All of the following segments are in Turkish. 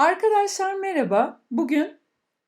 Arkadaşlar merhaba. Bugün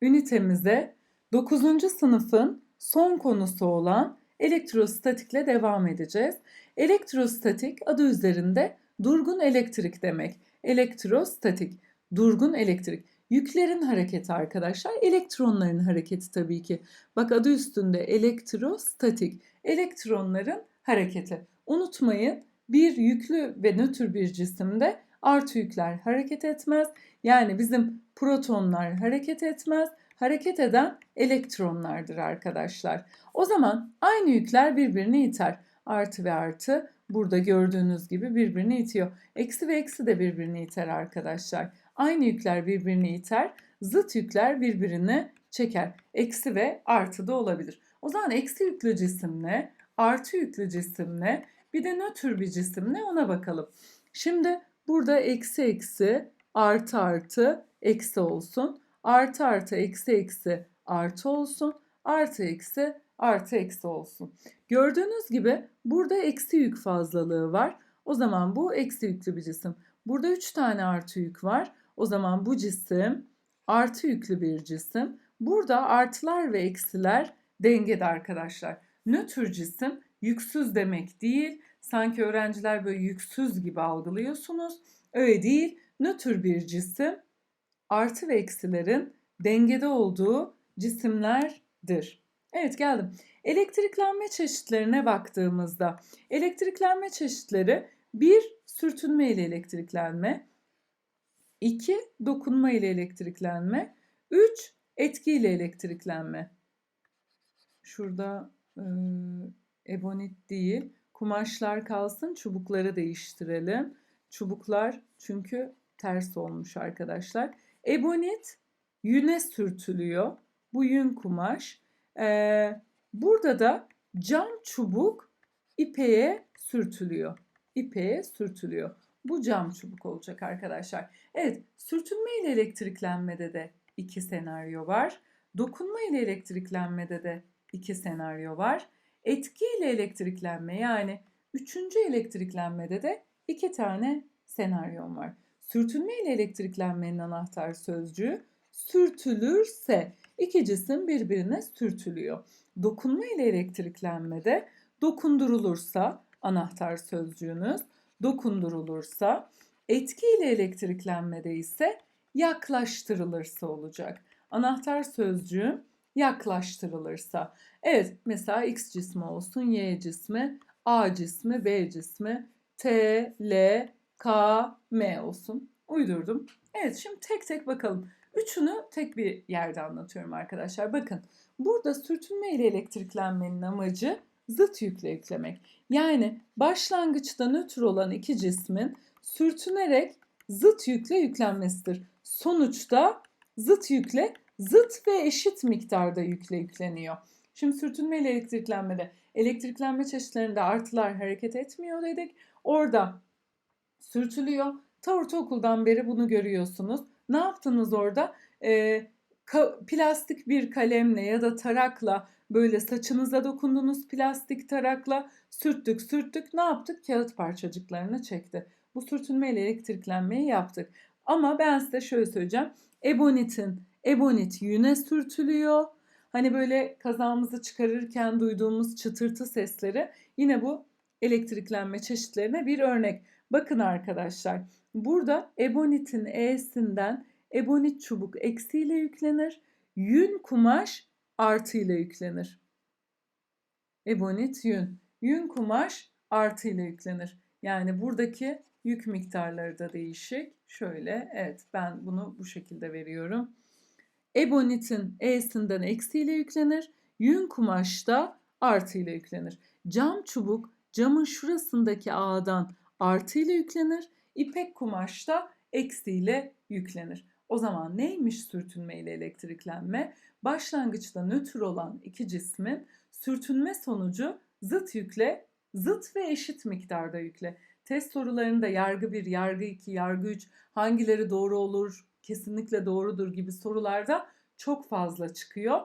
ünitemize 9. sınıfın son konusu olan elektrostatikle devam edeceğiz. Elektrostatik adı üzerinde durgun elektrik demek. Elektrostatik, durgun elektrik. Yüklerin hareketi arkadaşlar, elektronların hareketi tabii ki. Bak adı üstünde elektrostatik, elektronların hareketi. Unutmayın bir yüklü ve nötr bir cisimde artı yükler hareket etmez. Yani bizim protonlar hareket etmez. Hareket eden elektronlardır arkadaşlar. O zaman aynı yükler birbirini iter. Artı ve artı burada gördüğünüz gibi birbirini itiyor. Eksi ve eksi de birbirini iter arkadaşlar. Aynı yükler birbirini iter. Zıt yükler birbirini çeker. Eksi ve artı da olabilir. O zaman eksi yüklü cisimle, artı yüklü cisimle, bir de nötr bir cisimle ona bakalım. Şimdi burada eksi eksi, artı artı, eksi olsun. Artı artı, eksi eksi, artı olsun. Artı eksi, artı eksi olsun. Gördüğünüz gibi burada eksi yük fazlalığı var. O zaman bu eksi yüklü bir cisim. Burada 3 tane artı yük var. O zaman bu cisim artı yüklü bir cisim. Burada artılar ve eksiler dengede arkadaşlar. Nötr cisim yüksüz demek değil. Sanki öğrenciler böyle yüksüz gibi algılıyorsunuz. Öyle değil. Nötr bir cisim artı ve eksilerin dengede olduğu cisimlerdir. Evet geldim. Elektriklenme çeşitlerine baktığımızda elektriklenme çeşitleri bir sürtünme ile elektriklenme, 2 dokunma ile elektriklenme, 3 etki ile elektriklenme. Şurada e, ebonit değil, kumaşlar kalsın, çubukları değiştirelim. Çubuklar çünkü ters olmuş arkadaşlar. Ebonit yüne sürtülüyor. Bu yün kumaş. Ee, burada da cam çubuk ipeğe sürtülüyor. İpeğe sürtülüyor. Bu cam çubuk olacak arkadaşlar. Evet, sürtünme ile elektriklenmede de iki senaryo var. Dokunma ile elektriklenmede de iki senaryo var. Etki ile elektriklenme yani üçüncü elektriklenmede de iki tane senaryom var. Sürtünme ile elektriklenmenin anahtar sözcüğü sürtülürse iki cisim birbirine sürtülüyor. Dokunma ile elektriklenmede dokundurulursa anahtar sözcüğünüz dokundurulursa etki ile elektriklenmede ise yaklaştırılırsa olacak. Anahtar sözcüğüm yaklaştırılırsa. Evet mesela X cismi olsun, Y cismi, A cismi, B cismi, T, L, K, M olsun. Uydurdum. Evet şimdi tek tek bakalım. Üçünü tek bir yerde anlatıyorum arkadaşlar. Bakın burada sürtünme ile elektriklenmenin amacı zıt yükle yüklemek. Yani başlangıçta nötr olan iki cismin sürtünerek zıt yükle yüklenmesidir. Sonuçta zıt yükle zıt ve eşit miktarda yükle yükleniyor. Şimdi sürtünme ile elektriklenmede elektriklenme çeşitlerinde artılar hareket etmiyor dedik. Orada sürtülüyor. Ta ortaokuldan beri bunu görüyorsunuz. Ne yaptınız orada? Ee, plastik bir kalemle ya da tarakla böyle saçınıza dokundunuz plastik tarakla sürttük sürttük ne yaptık? Kağıt parçacıklarını çekti. Bu sürtünme ile elektriklenmeyi yaptık. Ama ben size şöyle söyleyeceğim. Ebonitin, ebonit yüne sürtülüyor. Hani böyle kazağımızı çıkarırken duyduğumuz çıtırtı sesleri yine bu elektriklenme çeşitlerine bir örnek. Bakın arkadaşlar burada ebonitin E'sinden ebonit çubuk eksiyle yüklenir. Yün kumaş artıyla yüklenir. Ebonit yün. Yün kumaş artıyla yüklenir. Yani buradaki yük miktarları da değişik. Şöyle evet ben bunu bu şekilde veriyorum. Ebonitin E'sinden eksiyle yüklenir. Yün kumaş da artıyla yüklenir. Cam çubuk camın şurasındaki A'dan artı ile yüklenir. İpek kumaş da eksi ile yüklenir. O zaman neymiş sürtünme ile elektriklenme? Başlangıçta nötr olan iki cismin sürtünme sonucu zıt yükle, zıt ve eşit miktarda yükle. Test sorularında yargı 1, yargı 2, yargı 3 hangileri doğru olur, kesinlikle doğrudur gibi sorularda çok fazla çıkıyor.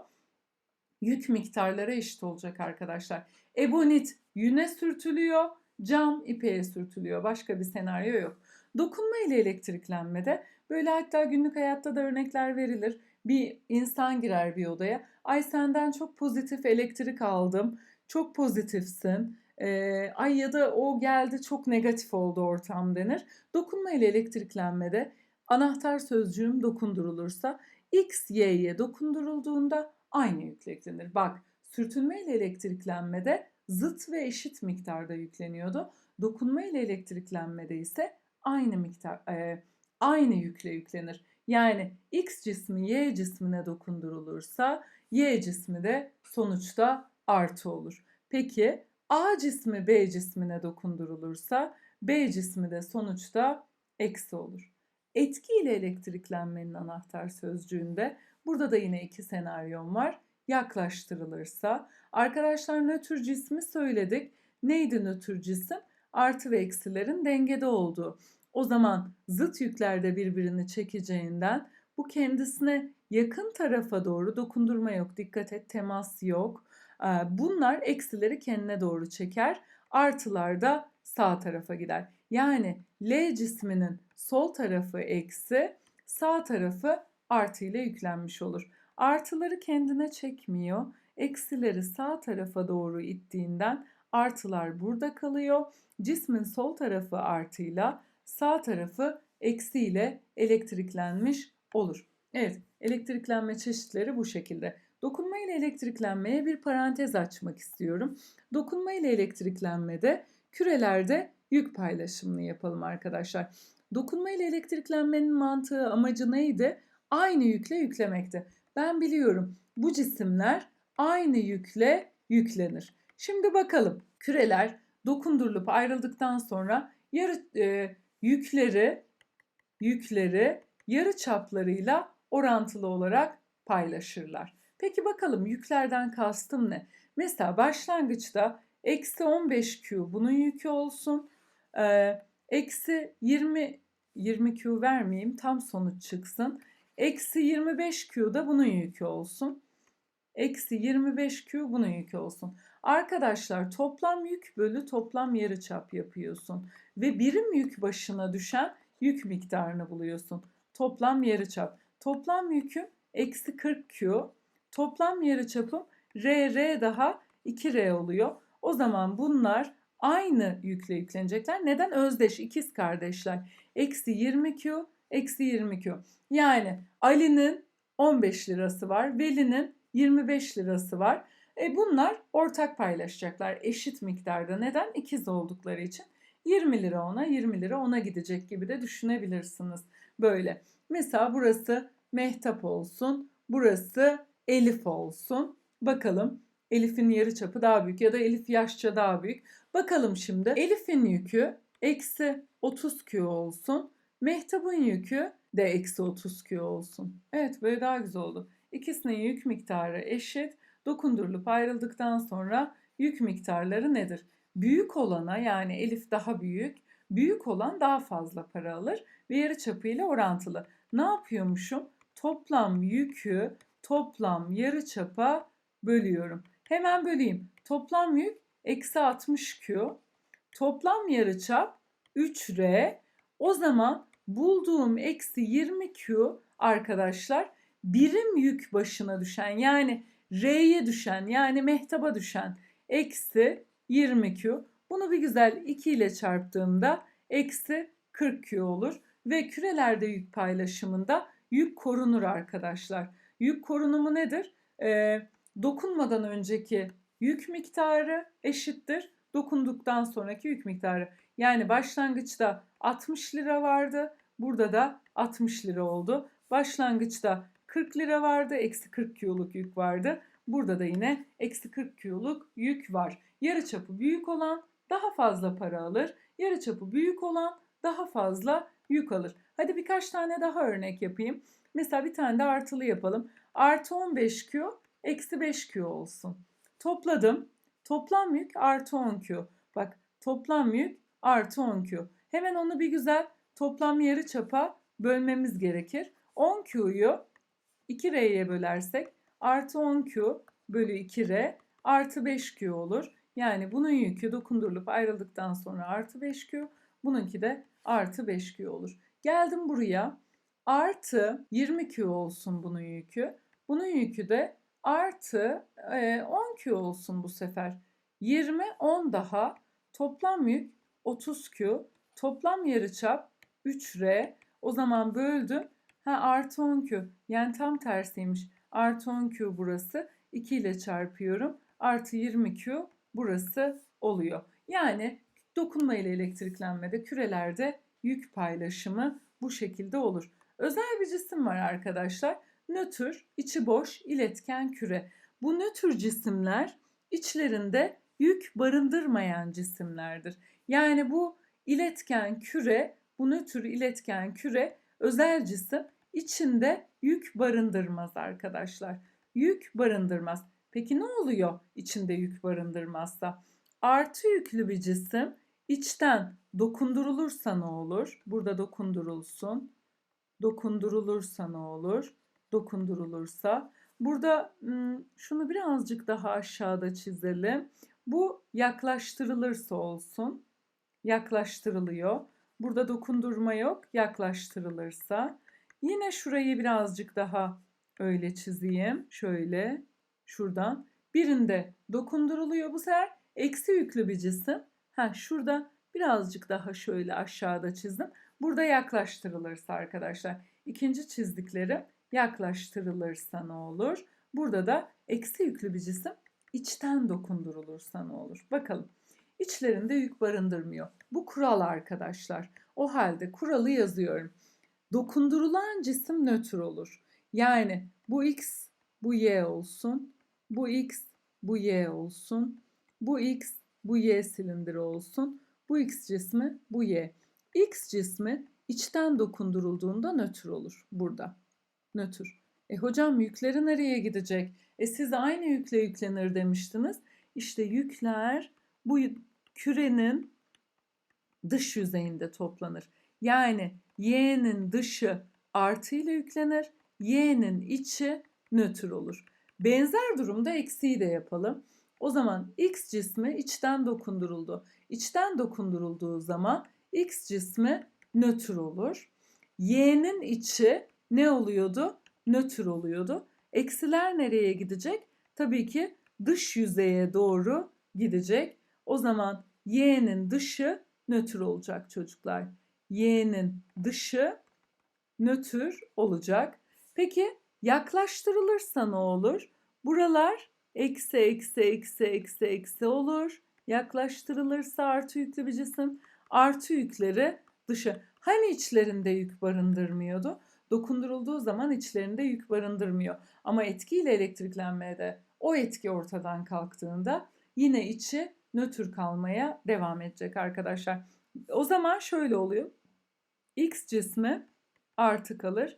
Yük miktarları eşit olacak arkadaşlar. Ebonit yüne sürtülüyor, cam ipeğe sürtülüyor. Başka bir senaryo yok. Dokunma ile elektriklenmede Böyle hatta günlük hayatta da örnekler verilir. Bir insan girer bir odaya. Ay senden çok pozitif elektrik aldım. Çok pozitifsin. Ee, ay ya da o geldi çok negatif oldu ortam denir. Dokunma ile elektriklenmede anahtar sözcüğüm dokundurulursa X, Y'ye dokundurulduğunda aynı eklenir. Bak sürtünme ile elektriklenmede zıt ve eşit miktarda yükleniyordu. Dokunma ile elektriklenmede ise aynı miktar e, aynı yükle yüklenir. Yani X cismi Y cismine dokundurulursa Y cismi de sonuçta artı olur. Peki A cismi B cismine dokundurulursa B cismi de sonuçta eksi olur. Etki ile elektriklenmenin anahtar sözcüğünde burada da yine iki senaryom var. Yaklaştırılırsa arkadaşlar nötr cismi söyledik. Neydi nötr cisim? Artı ve eksilerin dengede olduğu. O zaman zıt yükler de birbirini çekeceğinden bu kendisine yakın tarafa doğru dokundurma yok. Dikkat et temas yok. Bunlar eksileri kendine doğru çeker. Artılar da sağ tarafa gider. Yani L cisminin sol tarafı eksi, sağ tarafı artı ile yüklenmiş olur. Artıları kendine çekmiyor. Eksileri sağ tarafa doğru ittiğinden artılar burada kalıyor. Cismin sol tarafı artıyla sağ tarafı eksiyle elektriklenmiş olur. Evet, elektriklenme çeşitleri bu şekilde. Dokunma ile elektriklenmeye bir parantez açmak istiyorum. Dokunma ile elektriklenmede kürelerde yük paylaşımını yapalım arkadaşlar. Dokunma ile elektriklenmenin mantığı, amacı neydi? Aynı yükle yüklemekti. Ben biliyorum bu cisimler aynı yükle yüklenir. Şimdi bakalım küreler dokundurulup ayrıldıktan sonra yarı e, yükleri yükleri yarı çaplarıyla orantılı olarak paylaşırlar. Peki bakalım yüklerden kastım ne? Mesela başlangıçta eksi 15Q bunun yükü olsun. Ee, eksi 20 20Q vermeyeyim tam sonuç çıksın. Eksi 25Q da bunun yükü olsun. Eksi 25Q bunun yükü olsun. Arkadaşlar toplam yük bölü toplam yarıçap yapıyorsun. Ve birim yük başına düşen yük miktarını buluyorsun. Toplam yarıçap. Toplam yüküm eksi 40Q. Toplam yarıçapım R, R daha 2R oluyor. O zaman bunlar aynı yükle yüklenecekler. Neden? Özdeş ikiz kardeşler. Eksi 20Q, eksi 20Q. Yani Ali'nin 15 lirası var, Veli'nin 25 lirası var. E bunlar ortak paylaşacaklar eşit miktarda. Neden? İkiz oldukları için. 20 lira ona, 20 lira ona gidecek gibi de düşünebilirsiniz. Böyle. Mesela burası Mehtap olsun, burası Elif olsun. Bakalım Elif'in yarı çapı daha büyük ya da Elif yaşça daha büyük. Bakalım şimdi Elif'in yükü eksi 30 Q olsun. Mehtap'ın yükü de eksi 30 Q olsun. Evet böyle daha güzel oldu. İkisinin yük miktarı eşit. Dokundurulup ayrıldıktan sonra yük miktarları nedir? Büyük olana yani Elif daha büyük, büyük olan daha fazla para alır ve yarı çapıyla orantılı. Ne yapıyormuşum? Toplam yükü toplam yarı çapa bölüyorum. Hemen böleyim. Toplam yük eksi 60 Q. Toplam yarıçap 3R. O zaman bulduğum eksi 20 Q arkadaşlar birim yük başına düşen yani R'ye düşen yani mehtaba düşen eksi 20 Q. Bunu bir güzel 2 ile çarptığımda eksi 40 Q olur. Ve kürelerde yük paylaşımında yük korunur arkadaşlar. Yük korunumu nedir? Ee, dokunmadan önceki yük miktarı eşittir dokunduktan sonraki yük miktarı. Yani başlangıçta 60 lira vardı. Burada da 60 lira oldu. Başlangıçta 40 lira vardı. Eksi 40 Q'luk yük vardı. Burada da yine eksi 40 Q'luk yük var. Yarıçapı büyük olan daha fazla para alır. Yarıçapı büyük olan daha fazla yük alır. Hadi birkaç tane daha örnek yapayım. Mesela bir tane de artılı yapalım. Artı 15Q eksi 5Q olsun. Topladım. Toplam yük artı 10Q. Bak toplam yük artı 10Q. Hemen onu bir güzel toplam yarı çapa bölmemiz gerekir. 10Q'yu 2R'ye bölersek artı 10Q bölü 2R artı 5Q olur. Yani bunun yükü dokundurulup ayrıldıktan sonra artı 5Q. Bununki de artı 5Q olur. Geldim buraya. artı 20Q olsun bunun yükü. Bunun yükü de artı e, 10Q olsun bu sefer. 20, 10 daha. Toplam yük 30Q. Toplam yarıçap 3R. O zaman böldüm. Ha artı 10Q. Yani tam tersiymiş. Artı 10Q burası. 2 ile çarpıyorum. Artı 20Q burası oluyor. Yani dokunma ile elektriklenmede kürelerde yük paylaşımı bu şekilde olur. Özel bir cisim var arkadaşlar. Nötr, içi boş, iletken küre. Bu nötr cisimler içlerinde yük barındırmayan cisimlerdir. Yani bu iletken küre, bu nötr iletken küre özel cisim içinde yük barındırmaz arkadaşlar. Yük barındırmaz. Peki ne oluyor içinde yük barındırmazsa? Artı yüklü bir cisim içten dokundurulursa ne olur? Burada dokundurulsun. Dokundurulursa ne olur? Dokundurulursa. Burada şunu birazcık daha aşağıda çizelim. Bu yaklaştırılırsa olsun. Yaklaştırılıyor. Burada dokundurma yok. Yaklaştırılırsa. Yine şurayı birazcık daha öyle çizeyim. Şöyle şuradan. Birinde dokunduruluyor bu sefer eksi yüklü bir cisim. Ha şurada birazcık daha şöyle aşağıda çizdim. Burada yaklaştırılırsa arkadaşlar. ikinci çizdiklerim yaklaştırılırsa ne olur? Burada da eksi yüklü bir cisim içten dokundurulursa ne olur? Bakalım. İçlerinde yük barındırmıyor. Bu kural arkadaşlar. O halde kuralı yazıyorum. Dokundurulan cisim nötr olur. Yani bu x, bu y olsun. Bu x, bu y olsun. Bu x, bu y silindiri olsun. Bu x cismi, bu y. X cismi içten dokundurulduğunda nötr olur burada. Nötr. E hocam yükleri nereye gidecek? E siz aynı yükle yüklenir demiştiniz. İşte yükler bu kürenin dış yüzeyinde toplanır. Yani y'nin dışı artı ile yüklenir. Y'nin içi nötr olur. Benzer durumda eksiği de yapalım. O zaman x cismi içten dokunduruldu. İçten dokundurulduğu zaman x cismi nötr olur. Y'nin içi ne oluyordu? Nötr oluyordu. Eksiler nereye gidecek? Tabii ki dış yüzeye doğru gidecek. O zaman y'nin dışı nötr olacak çocuklar. Y'nin dışı nötr olacak. Peki yaklaştırılırsa ne olur? Buralar eksi eksi eksi eksi eksi olur. Yaklaştırılırsa artı yüklü bir cisim. Artı yükleri dışı. Hani içlerinde yük barındırmıyordu? Dokundurulduğu zaman içlerinde yük barındırmıyor. Ama etkiyle elektriklenmede o etki ortadan kalktığında yine içi nötr kalmaya devam edecek arkadaşlar. O zaman şöyle oluyor. X cismi artı kalır.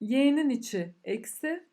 Y'nin içi eksi,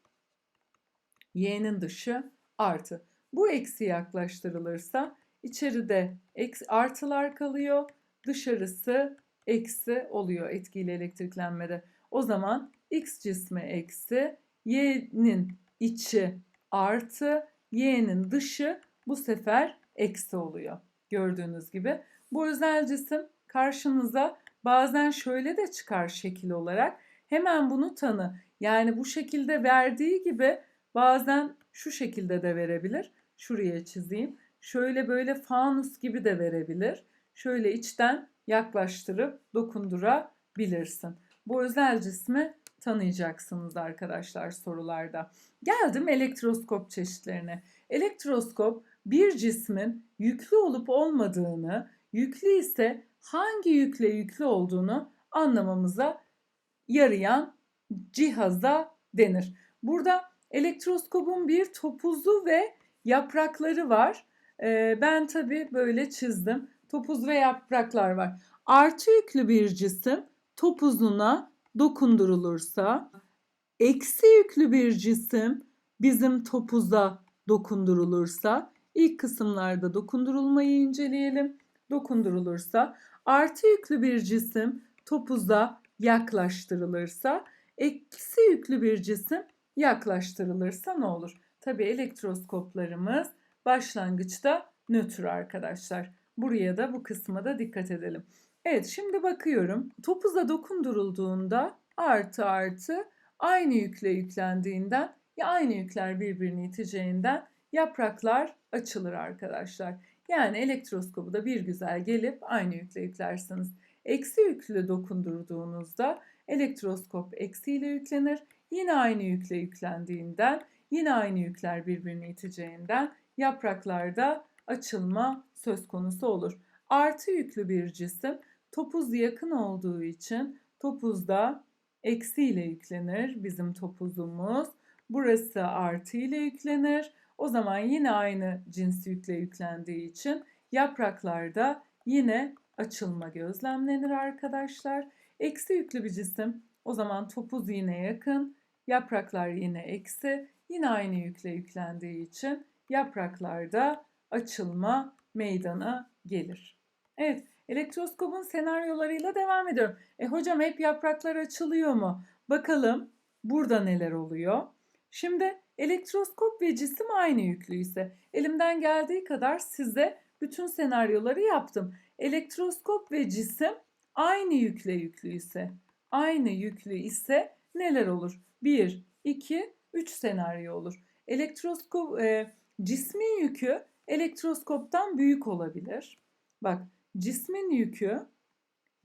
Y'nin dışı artı. Bu eksi yaklaştırılırsa içeride eksi, artılar kalıyor, dışarısı eksi oluyor etkiyle elektriklenmede. O zaman X cismi eksi, Y'nin içi artı, Y'nin dışı bu sefer eksi oluyor. Gördüğünüz gibi. Bu özel cisim karşınıza bazen şöyle de çıkar şekil olarak. Hemen bunu tanı. Yani bu şekilde verdiği gibi bazen şu şekilde de verebilir. Şuraya çizeyim. Şöyle böyle fanus gibi de verebilir. Şöyle içten yaklaştırıp dokundurabilirsin. Bu özel cismi tanıyacaksınız arkadaşlar sorularda. Geldim elektroskop çeşitlerine. Elektroskop bir cismin yüklü olup olmadığını, yüklü ise hangi yükle yüklü olduğunu anlamamıza yarayan cihaza denir. Burada elektroskopun bir topuzu ve yaprakları var. Ee, ben tabi böyle çizdim. Topuz ve yapraklar var. Artı yüklü bir cisim topuzuna dokundurulursa, eksi yüklü bir cisim bizim topuza dokundurulursa, ilk kısımlarda dokundurulmayı inceleyelim. Dokundurulursa, artı yüklü bir cisim topuza yaklaştırılırsa, eksi yüklü bir cisim yaklaştırılırsa ne olur? Tabi elektroskoplarımız başlangıçta nötr arkadaşlar. Buraya da bu kısma da dikkat edelim. Evet şimdi bakıyorum. Topuza dokundurulduğunda artı artı aynı yükle yüklendiğinden ya aynı yükler birbirini iteceğinden yapraklar açılır arkadaşlar. Yani elektroskobu da bir güzel gelip aynı yükle yüklersiniz. Eksi yüklü dokundurduğunuzda elektroskop eksiyle yüklenir. Yine aynı yükle yüklendiğinden yine aynı yükler birbirini iteceğinden yapraklarda açılma söz konusu olur. Artı yüklü bir cisim topuz yakın olduğu için topuzda eksi ile yüklenir bizim topuzumuz. Burası artı ile yüklenir. O zaman yine aynı cins yükle yüklendiği için yapraklarda yine açılma gözlemlenir arkadaşlar. Eksi yüklü bir cisim o zaman topuz yine yakın, yapraklar yine eksi, yine aynı yükle yüklendiği için yapraklarda açılma meydana gelir. Evet, elektroskopun senaryolarıyla devam ediyorum. E hocam hep yapraklar açılıyor mu? Bakalım burada neler oluyor. Şimdi elektroskop ve cisim aynı yüklüyse elimden geldiği kadar size bütün senaryoları yaptım. Elektroskop ve cisim aynı yükle yüklüyse, aynı yüklü ise neler olur? 1, 2, 3 senaryo olur. Elektroskop e, cismin yükü elektroskoptan büyük olabilir. Bak cismin yükü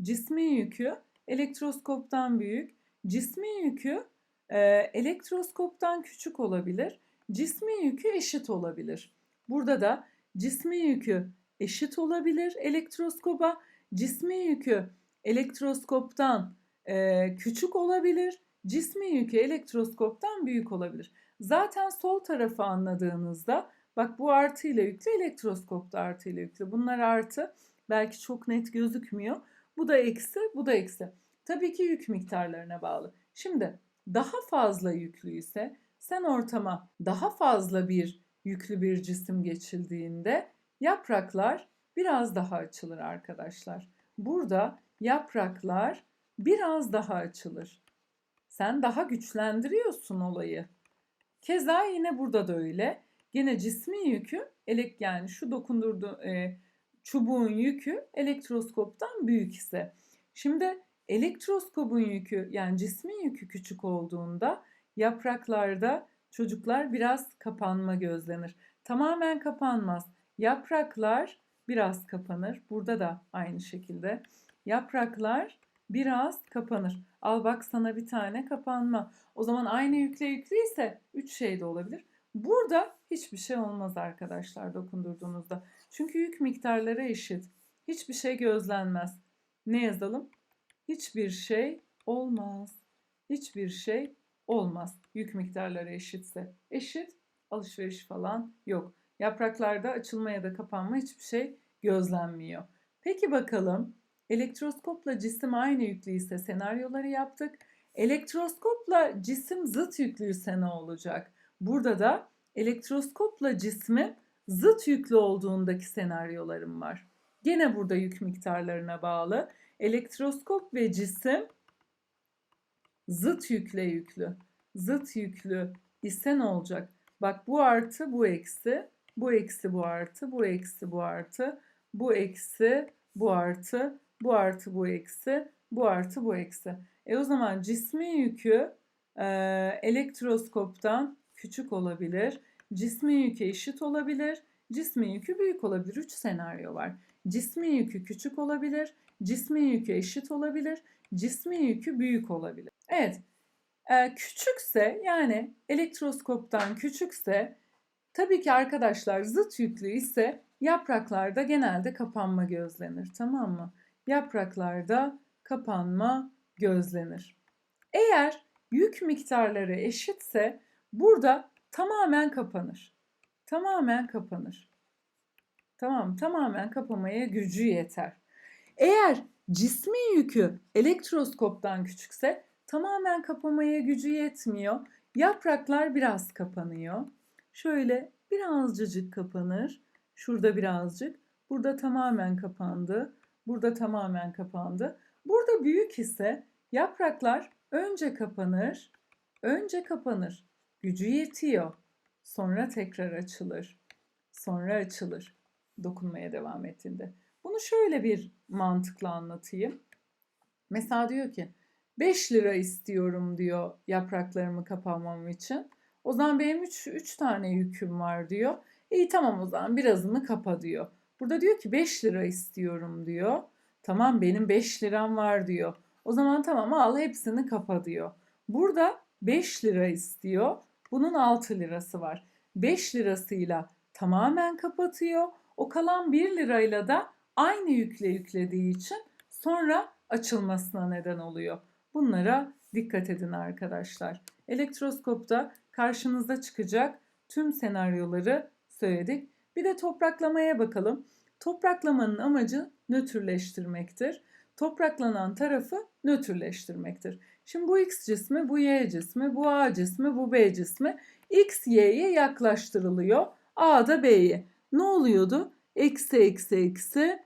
cismin yükü elektroskoptan büyük, cismin yükü e, elektroskoptan küçük olabilir. Cismin yükü eşit olabilir. Burada da cismin yükü eşit olabilir elektroskoba. Cismin yükü elektroskoptan e, küçük olabilir. Cismin yükü elektroskoptan büyük olabilir. Zaten sol tarafı anladığınızda bak bu artı ile yüklü elektroskopta artı ile yüklü. Bunlar artı. Belki çok net gözükmüyor. Bu da eksi, bu da eksi. Tabii ki yük miktarlarına bağlı. Şimdi daha fazla yüklüyse sen ortama daha fazla bir yüklü bir cisim geçildiğinde yapraklar biraz daha açılır arkadaşlar. Burada yapraklar biraz daha açılır. Sen daha güçlendiriyorsun olayı. Keza yine burada da öyle. Yine cismin yükü elek yani şu dokundurdu e, çubuğun yükü elektroskoptan büyük ise. Şimdi elektroskopun yükü yani cismin yükü küçük olduğunda yapraklarda çocuklar biraz kapanma gözlenir. Tamamen kapanmaz. Yapraklar biraz kapanır. Burada da aynı şekilde. Yapraklar biraz kapanır. Al bak sana bir tane kapanma. O zaman aynı yükle yüklüyse 3 şey de olabilir. Burada hiçbir şey olmaz arkadaşlar dokundurduğunuzda. Çünkü yük miktarları eşit. Hiçbir şey gözlenmez. Ne yazalım? Hiçbir şey olmaz. Hiçbir şey olmaz. Yük miktarları eşitse. Eşit, alışveriş falan yok. Yapraklarda açılma ya da kapanma hiçbir şey gözlenmiyor. Peki bakalım elektroskopla cisim aynı yüklüyse senaryoları yaptık. Elektroskopla cisim zıt yüklüyse ne olacak? Burada da elektroskopla cismin zıt yüklü olduğundaki senaryolarım var. Gene burada yük miktarlarına bağlı. Elektroskop ve cisim zıt yükle yüklü. Zıt yüklü ise ne olacak? Bak bu artı bu eksi, bu eksi bu artı, bu eksi bu artı, bu eksi bu artı, bu artı bu eksi, bu artı bu eksi. E o zaman cismin yükü e, elektroskoptan küçük olabilir. Cismin yükü eşit olabilir. Cismin yükü büyük olabilir. Üç senaryo var. Cismin yükü küçük olabilir. Cismin yükü eşit olabilir. Cismin yükü büyük olabilir. Evet. E, küçükse yani elektroskoptan küçükse tabii ki arkadaşlar zıt yüklü ise yapraklarda genelde kapanma gözlenir. Tamam mı? Yapraklarda kapanma gözlenir. Eğer yük miktarları eşitse burada tamamen kapanır. Tamamen kapanır. Tamam, tamamen kapamaya gücü yeter. Eğer cismin yükü elektroskoptan küçükse tamamen kapamaya gücü yetmiyor. Yapraklar biraz kapanıyor. Şöyle birazcık kapanır. Şurada birazcık. Burada tamamen kapandı. Burada tamamen kapandı. Burada büyük ise yapraklar önce kapanır, önce kapanır. Gücü yetiyor. Sonra tekrar açılır. Sonra açılır. Dokunmaya devam ettiğinde. Bunu şöyle bir mantıkla anlatayım. Mesela diyor ki 5 lira istiyorum diyor yapraklarımı kapamam için. O zaman benim 3 3 tane yüküm var diyor. İyi tamam o zaman birazını kapa diyor. Burada diyor ki 5 lira istiyorum diyor. Tamam benim 5 liram var diyor. O zaman tamam al hepsini kapa diyor. Burada 5 lira istiyor. Bunun 6 lirası var. 5 lirasıyla tamamen kapatıyor. O kalan 1 lirayla da aynı yükle yüklediği için sonra açılmasına neden oluyor. Bunlara dikkat edin arkadaşlar. Elektroskopta karşınıza çıkacak tüm senaryoları söyledik. Bir de topraklamaya bakalım. Topraklamanın amacı nötrleştirmektir. Topraklanan tarafı nötrleştirmektir. Şimdi bu X cismi, bu Y cismi, bu A cismi, bu B cismi X, Y'ye yaklaştırılıyor. A da B'ye. Ne oluyordu? Eksi eksi eksi.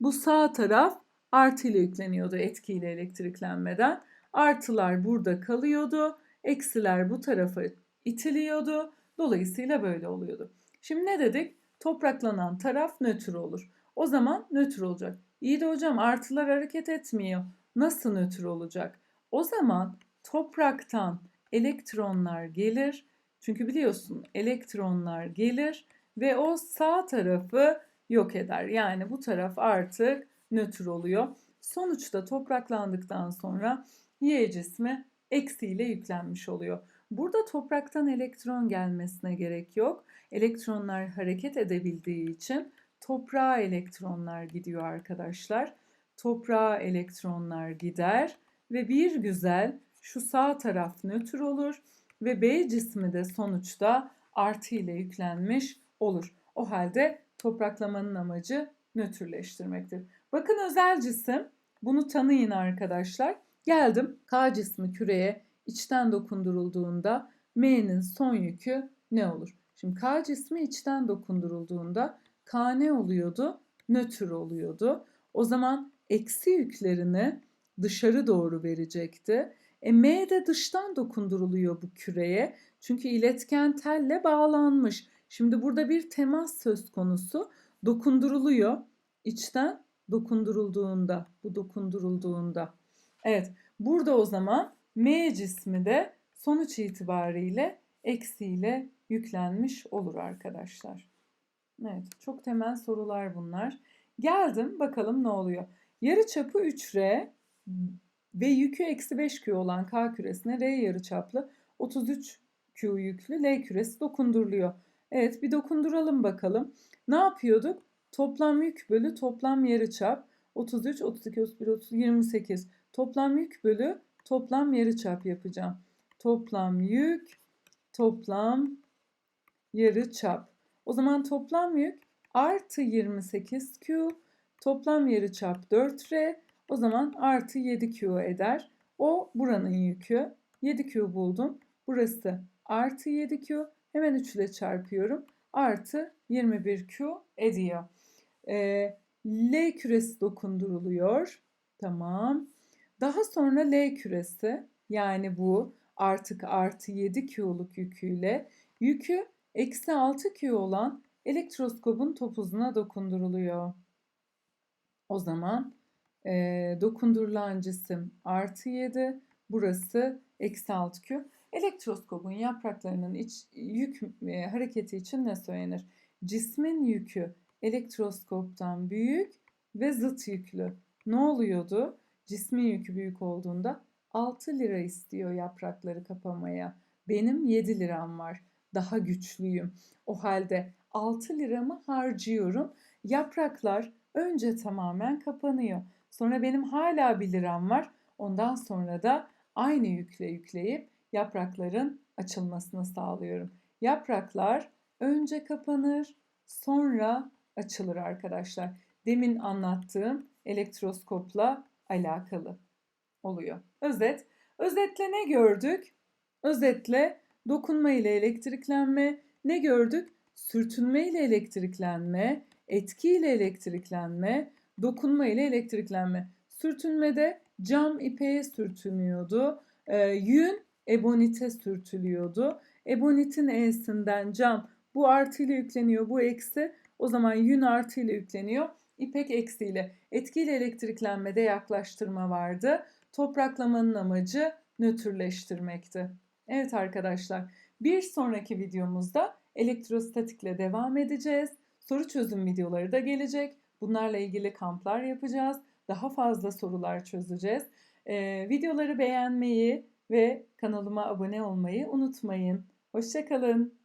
Bu sağ taraf artı ile yükleniyordu etkiyle elektriklenmeden. Artılar burada kalıyordu. Eksiler bu tarafa itiliyordu. Dolayısıyla böyle oluyordu. Şimdi ne dedik? Topraklanan taraf nötr olur. O zaman nötr olacak. İyi de hocam artılar hareket etmiyor. Nasıl nötr olacak? O zaman topraktan elektronlar gelir. Çünkü biliyorsun elektronlar gelir ve o sağ tarafı yok eder. Yani bu taraf artık nötr oluyor. Sonuçta topraklandıktan sonra Y cismi eksiyle yüklenmiş oluyor. Burada topraktan elektron gelmesine gerek yok. Elektronlar hareket edebildiği için toprağa elektronlar gidiyor arkadaşlar. Toprağa elektronlar gider ve bir güzel şu sağ taraf nötr olur ve B cismi de sonuçta artı ile yüklenmiş olur. O halde topraklamanın amacı nötrleştirmektir. Bakın özel cisim. Bunu tanıyın arkadaşlar. Geldim K cismi küreye içten dokundurulduğunda M'nin son yükü ne olur? Şimdi K cismi içten dokundurulduğunda K ne oluyordu? Nötr oluyordu. O zaman eksi yüklerini dışarı doğru verecekti. E, M de dıştan dokunduruluyor bu küreye. Çünkü iletken telle bağlanmış. Şimdi burada bir temas söz konusu. Dokunduruluyor. İçten dokundurulduğunda, bu dokundurulduğunda. Evet, burada o zaman M cismi de sonuç itibariyle eksiyle yüklenmiş olur arkadaşlar. Evet, çok temel sorular bunlar. Geldim, bakalım ne oluyor. Yarı çapı 3R ve yükü eksi 5Q olan K küresine R yarıçaplı 33Q yüklü L küresi dokunduruluyor. Evet bir dokunduralım bakalım. Ne yapıyorduk? Toplam yük bölü toplam yarıçap 33, 32, 31, 30, 28. Toplam yük bölü toplam yarıçap yapacağım. Toplam yük, toplam yarıçap. O zaman toplam yük artı 28Q, toplam yarıçap 4R, o zaman artı 7Q eder. O buranın yükü. 7Q buldum. Burası artı 7Q. Hemen 3 ile çarpıyorum. Artı 21Q ediyor. Ee, L küresi dokunduruluyor. Tamam. Daha sonra L küresi yani bu artık artı 7 Q'luk yüküyle yükü eksi 6 Q olan elektroskopun topuzuna dokunduruluyor. O zaman e, dokundurulan cisim artı 7 burası eksi 6 Q. Elektroskopun yapraklarının iç yük e, hareketi için ne söylenir? Cismin yükü elektroskoptan büyük ve zıt yüklü. Ne oluyordu? Cismin yükü büyük olduğunda 6 lira istiyor yaprakları kapamaya. Benim 7 liram var. Daha güçlüyüm. O halde 6 liramı harcıyorum. Yapraklar önce tamamen kapanıyor. Sonra benim hala 1 liram var. Ondan sonra da aynı yükle yükleyip yaprakların açılmasını sağlıyorum. Yapraklar önce kapanır, sonra açılır arkadaşlar. Demin anlattığım elektroskopla alakalı oluyor. Özet. Özetle ne gördük? Özetle dokunma ile elektriklenme. Ne gördük? Sürtünme ile elektriklenme, etki ile elektriklenme, dokunma ile elektriklenme. Sürtünmede cam ipeğe sürtünüyordu. E, yün ebonite sürtülüyordu. Ebonitin E'sinden cam bu artı ile yükleniyor, bu eksi. O zaman yün artı ile yükleniyor. İpek eksiyle. Etkiyle elektriklenmede yaklaştırma vardı. topraklamanın amacı nötrleştirmekti. Evet arkadaşlar, bir sonraki videomuzda elektrostatikle devam edeceğiz. Soru çözüm videoları da gelecek. Bunlarla ilgili kamplar yapacağız. Daha fazla sorular çözeceğiz. Ee, videoları beğenmeyi ve kanalıma abone olmayı unutmayın. Hoşçakalın.